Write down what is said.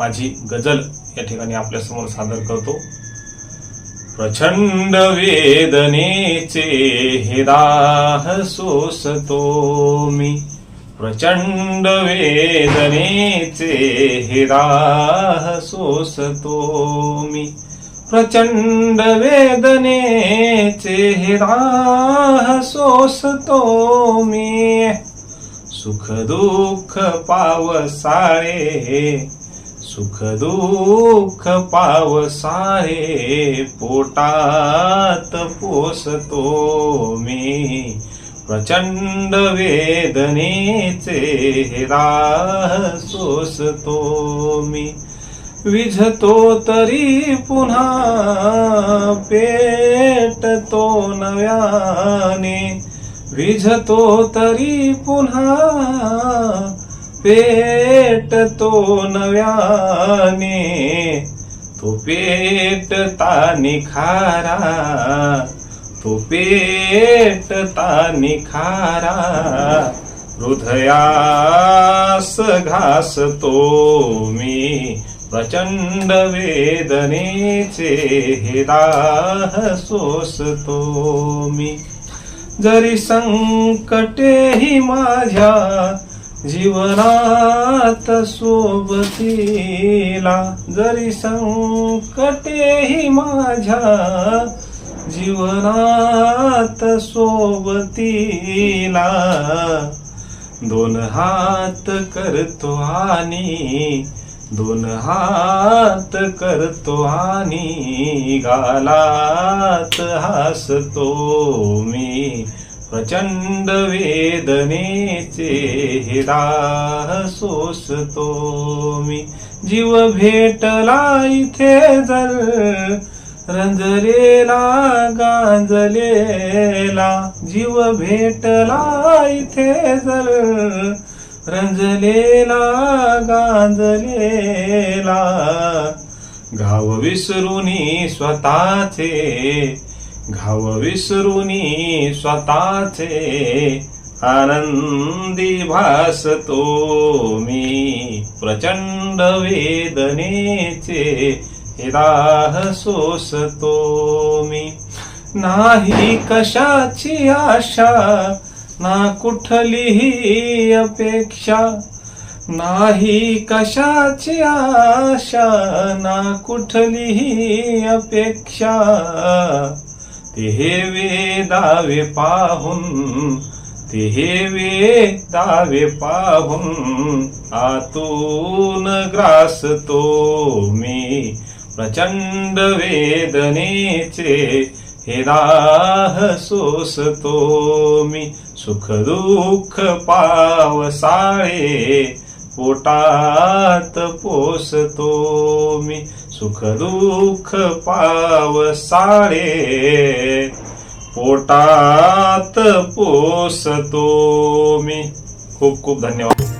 माझी गजल या ठिकाणी आपल्यासमोर सादर करतो. प्रचंड वेदनेचे हे दाह सोसतो मी. प्रचंड वेदनेचे हे दाह सोसतो मी. प्रचंड वेदनेचे हे दाह सोसतो मी. सुख दुःख पावसाळे सुख दुःख पावसाहे पोटात पोसतो मी. प्रचंड वेदनेचे हे सोसतो मी. विझतो तरी पुन्हा पेटतो नव्याने. विझतो तरी पुन्हा पेट तो नव्याने तो पेट ता निखारा तो पेट ता निखारा हृदयास घासतो मी प्रचंड वेदनेचे हे दाह सोसतो मी. जरी संकटेही माझ्या जीवनात सोबतीला जरी संकटेही माझ्या जीवनात सोबतीला दोन हात करतो आणि दोन हात करतो आणि गालात हसतो मी. प्रचंड वेदनेचे हे दाह सोसतो मी. जीव भेटला इथे जर रंजलेला गांजलेला. जीव भेटला इथे जर रंजलेला गांजलेला. गाव विसरुनी स्वतःचे घाव विसरुनी स्वतःचे आनंदी भासतो मी. प्रचंड वेदनेचे हिराह सोसतो मी. नाही कशाची आशा ना कुठलीही अपेक्षा. नाही कशाची आशा ना कुठलीही अपेक्षा. ते वे दावे पाहून ते वे दावे पाहून आतून ग्रासतो मी. प्रचंड वेदनेचे हे राह सोसतो मी. सुख दुःख पावसाळे पोटात पोसतो मी. सुख दुःख पावसाळे पोटात पोसतो मी. खूप खूप धन्यवाद.